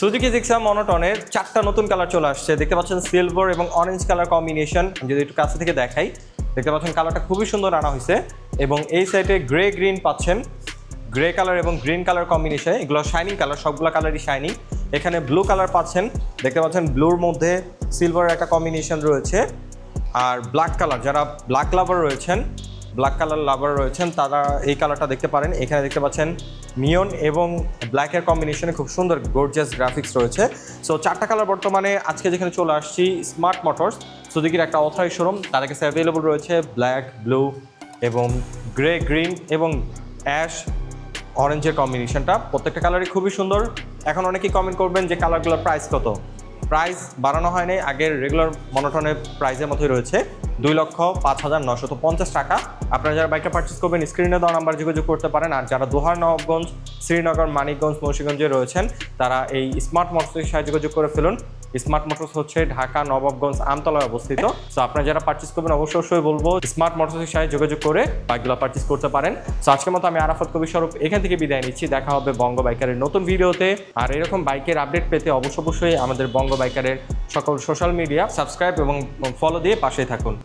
Suzuki Gixxer মনোটনের চারটা নতুন colour চলে আসছে। দেখতে পাচ্ছেন সিলভার এবং অরেঞ্জ কালার কম্বিনেশন যদি একটু কাছে থেকে দেখাই, দেখতে পাচ্ছেন কালারটা খুবই সুন্দর আনা হয়েছে এবং এই সাইডে গ্রে গ্রিন পাচ্ছেন। গ্রে কালার এবং গ্রিন কালার কম্বিনেশন এগুলো শাইনিং কালার সবগুলো কালারই শাইনিং এখানে ব্লু কালার পাচ্ছেন। দেখতে পাচ্ছেন ব্লুর মধ্যে সিলভারের একটা কম্বিনেশন রয়েছে। আর ব্ল্যাক কালার যারা ব্ল্যাক লাভার রয়েছেন ব্ল্যাক কালার লাভার রয়েছেন, তারা এই কালারটা দেখতে পারেন। এখানে দেখতে পাচ্ছেন মিয়ন এবং ব্ল্যাকের কম্বিনেশনে খুব সুন্দর গর্জিয়াস গ্রাফিক্স রয়েছে। সো চারটা কালার বর্তমানে আজকে যেখানে চলে আসছি স্মার্ট মোটরস সুদিকির একটা অথরাইজ শোরুম তাদের কাছে অ্যাভেলেবল রয়েছে ব্ল্যাক ব্লু এবং গ্রে গ্রিন এবং অ্যাশ অরেঞ্জের কম্বিনেশনটা প্রত্যেকটা কালারই খুবই সুন্দর। এখন অনেকেই কমেন্ট করবেন যে কালারগুলোর প্রাইস কত। প্রাইস বাড়ানো হয়নি। আগের রেগুলার মনোটনের প্রাইসের মতোই রয়েছে দুই লক্ষ পাঁচ হাজার নশত পঞ্চাশ টাকা। আপনারা যারা বাইকটা পার্চেস করবেন স্ক্রিনে দেওয়া নাম্বার যোগাযোগ করতে পারেন। আর যারা দোহার নবগঞ্জ শ্রীনগর, মানিকগঞ্জ, মুন্সিগঞ্জে রয়েছেন, তারা এই স্মার্ট মোটরসাইকেল সাহায্যে যোগাযোগ করে ফেলুন। স্মার্ট মোটরস হচ্ছে ঢাকা, নবাবগঞ্জ, আমতলায় অবস্থিত। সো আপনারা যারা পার্চেস করবেন, অবশ্যই অবশ্যই বলব, স্মার্ট মোটরসের সাথে যোগাযোগ করে বাইকগুলো পার্চেস করতে পারেন। সো আজকের মতো আমি আরাফত কবি স্বরূপ এখান থেকে বিদায় নিচ্ছি। দেখা হবে বঙ্গ বাইকারের নতুন ভিডিওতে। আর এরকম বাইকের আপডেট পেতে অবশ্য অবশ্যই আমাদের বঙ্গ বাইকারের সকল সোশ্যাল মিডিয়া সাবস্ক্রাইব এবং ফলো দিয়ে পাশে থাকুন।